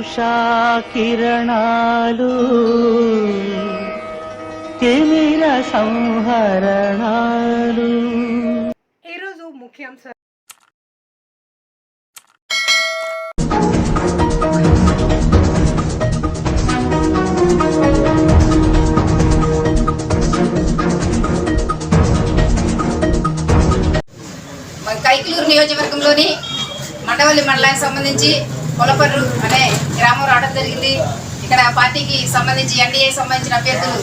ఉషా కిరణాలు తిమిర సంహరణాలు. ఈరోజు ముఖ్యాంశాలు కైకిలూరు నియోజకవర్గంలోని మండవల్లి మండలానికి సంబంధించి కొలపర్రు అనే గ్రామం రావడం జరిగింది. ఇక్కడ పార్టీకి సంబంధించి ఎన్డీఏ సంబంధించిన అభ్యర్థులు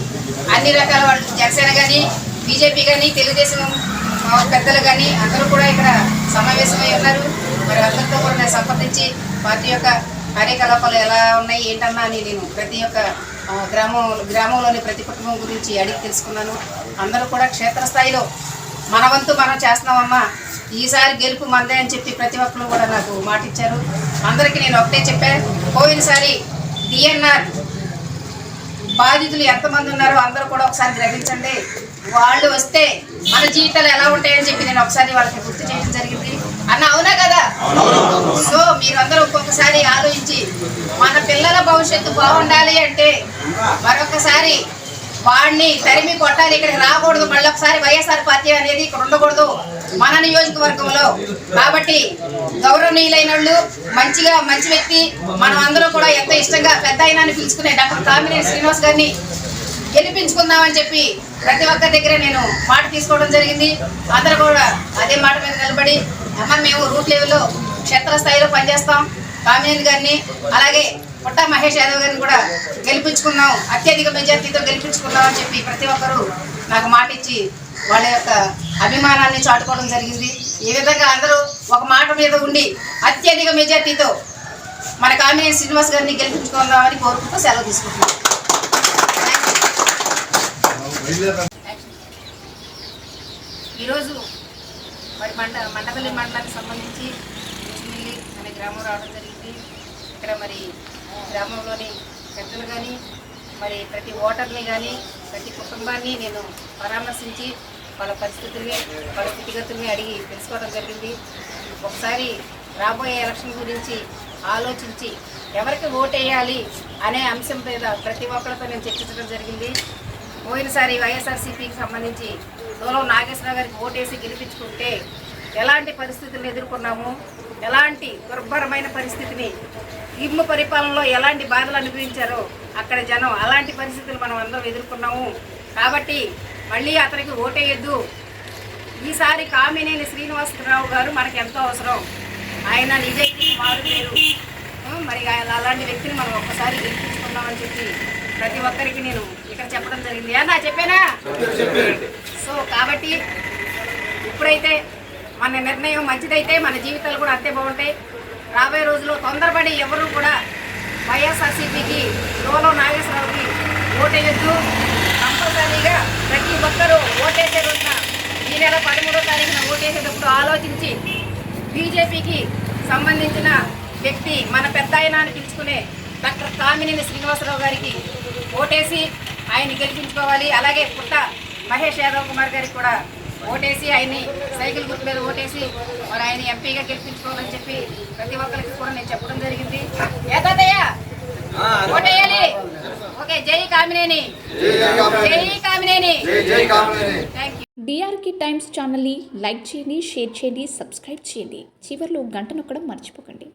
అన్ని రకాల వాళ్ళు జనసేన కానీ బీజేపీ కానీ తెలుగుదేశం పెద్దలు కానీ అందరూ కూడా ఇక్కడ సమావేశమై ఉన్నారు. మరి అందరితో కూడా నేను సంప్రదించి పార్టీ యొక్క కార్యకలాపాలు ఎలా ఉన్నాయి ఏంటన్నా అని నేను ప్రతి ఒక్క గ్రామం గ్రామంలోని ప్రతి కుటుంబం గురించి అడిగి తెలుసుకున్నాను. అందరూ కూడా క్షేత్రస్థాయిలో మన వంతు మనం చేస్తున్నామమ్మా. ఈసారి గెలుపు మందే అని చెప్పి ప్రతి ఒక్కరు కూడా నాకు మాట ఇచ్చారు అందరికీ నేను ఒకటే చెప్పాను పోయినసారి డిఎన్ఆర్ బాధితులు ఎంతమంది ఉన్నారో అందరూ కూడా ఒకసారి గ్రహించండి. వాళ్ళు వస్తే మన జీవితాలు ఎలా ఉంటాయని చెప్పి నేను ఒకసారి వాళ్ళకి గుర్తు చేయడం జరిగింది. అన్న అవునా కదా? సో మీరందరూ ఒక్కొక్కసారి ఆలోచించి మన పిల్లల భవిష్యత్తు బాగుండాలి అంటే మరొకసారి వాడిని తరిమి కొట్టాలి ఇక్కడికి రాకూడదు మళ్ళీ ఒకసారి వైఎస్ఆర్ పార్టీ అనేది ఇక్కడ ఉండకూడదు మన నియోజకవర్గంలో. కాబట్టి గౌరవనీయులైన వాళ్ళు మంచిగా మంచి వ్యక్తి మనం అందరూ కూడా ఎంతో ఇష్టంగా పెద్ద అయినా పిలుచుకునే డాక్టర్ కామినేని శ్రీనివాస్ గారిని గెలిపించుకుందామని చెప్పి ప్రతి ఒక్కరి దగ్గర నేను మాట తీసుకోవడం జరిగింది. అందరూ కూడా అదే మాట మీద నిలబడి అమ్మ మేము రూట్ లెవెల్లో క్షేత్రస్థాయిలో పనిచేస్తాం కామినేని గారిని. అలాగే పుట్ట మహేష్ యాదవ్ గారిని కూడా గెలిపించుకున్నాం. అత్యధిక మెజార్టీతో గెలిపించుకున్నాం అని చెప్పి ప్రతి ఒక్కరూ నాకు మాట ఇచ్చి వాళ్ళ యొక్క అభిమానాన్ని చాటుకోవడం జరిగింది. ఈ విధంగా అందరూ ఒక మాట మీద ఉండి అత్యధిక మెజార్టీతో మన కామినే శ్రీనివాస్ గారిని గెలిపించుకుందామని కోరుకుంటూ సెలవు తీసుకుంటున్నాం. ఈరోజు మరి మండ మండపల్లి మండలానికి సంబంధించి మన అనే గ్రామం రావడం జరిగింది. ఇక్కడ మరి గ్రామంలోని పెద్దలు కానీ మరి ప్రతి ఓటర్ని కానీ ప్రతి కుటుంబాన్ని నేను పరామర్శించి వాళ్ళ పరిస్థితుల్ని వాళ్ళ స్థితిగతుల్ని అడిగి తెలుసుకోవడం జరిగింది. ఒకసారి రాబోయే ఎలక్షన్ గురించి ఆలోచించి ఎవరికి ఓటేయాలి అనే అంశం మీద ప్రతి ఒక్కరితో నేను చర్చించడం జరిగింది. పోయినసారి వైఎస్ఆర్సీపీకి సంబంధించి దూరం నాగేశ్వరరావు గారికి ఓటేసి గెలిపించుకుంటే ఎలాంటి పరిస్థితులను ఎదుర్కొన్నాము? ఎలాంటి దుర్భరమైన పరిస్థితిని ఇమ్ము పరిపాలనలో ఎలాంటి బాధలు అనుభవించారో అక్కడ జనం అలాంటి పరిస్థితులు మనం అందరం ఎదుర్కొన్నాము. కాబట్టి మళ్ళీ అతనికి ఓటేయొద్దు. ఈసారి కామినేని శ్రీనివాసరావు గారు మనకి ఎంతో అవసరం. ఆయన నిజాయితీ మారు మరి ఆయన అలాంటి వ్యక్తిని మనం ఒక్కసారి గెలిపించుకుందామని చెప్పి ప్రతి ఒక్కరికి నేను ఇక్కడ చెప్పడం జరిగింది. అన్నా చెప్పానా? సో కాబట్టి ఇప్పుడైతే మన నిర్ణయం మంచిదైతే మన జీవితాలు కూడా అంతే బాగుంటాయి. రాబోయే రోజుల్లో తొందరపడి ఎవరు కూడా వైఎస్ఆర్సీపీకి లోలో నాగేశ్వరరావుకి ఓటేయొద్దు. కంపల్సరీగా ప్రతి ఒక్కరూ ఓటేసే రోజున ఈ నెల పదమూడో తారీఖున ఓటేసేటప్పుడు ఆలోచించి బీజేపీకి సంబంధించిన వ్యక్తి మన పెద్ద ఆయన అని పిలుచుకునే డాక్టర్ కామినేని శ్రీనివాసరావు గారికి ఓటేసి ఆయన గెలిపించుకోవాలి. అలాగే పుట్ట మహేష్ యాదవ్ కుమార్ గారికి కూడా ఓటేసి ఆయన్ని సైకిల్ గుర్తు మీద ఓటేసి మరి ఆయన ఎంపీగా గెలిపించుకోవాలని చెప్పి ప్రతి ఒక్కరికి కూడా నేను చెప్పడం జరిగింది. ఏ తాతయ్య? ఓటేయాలి. ఓకే జై కామినేని. జై కామినేని. డిఆర్కి టైమ్స్ ఛానల్ని లైక్ చేయండి షేర్ చేయండి సబ్స్క్రైబ్ చేయండి. చివరిలో గంట నొక్కడం మర్చిపోకండి.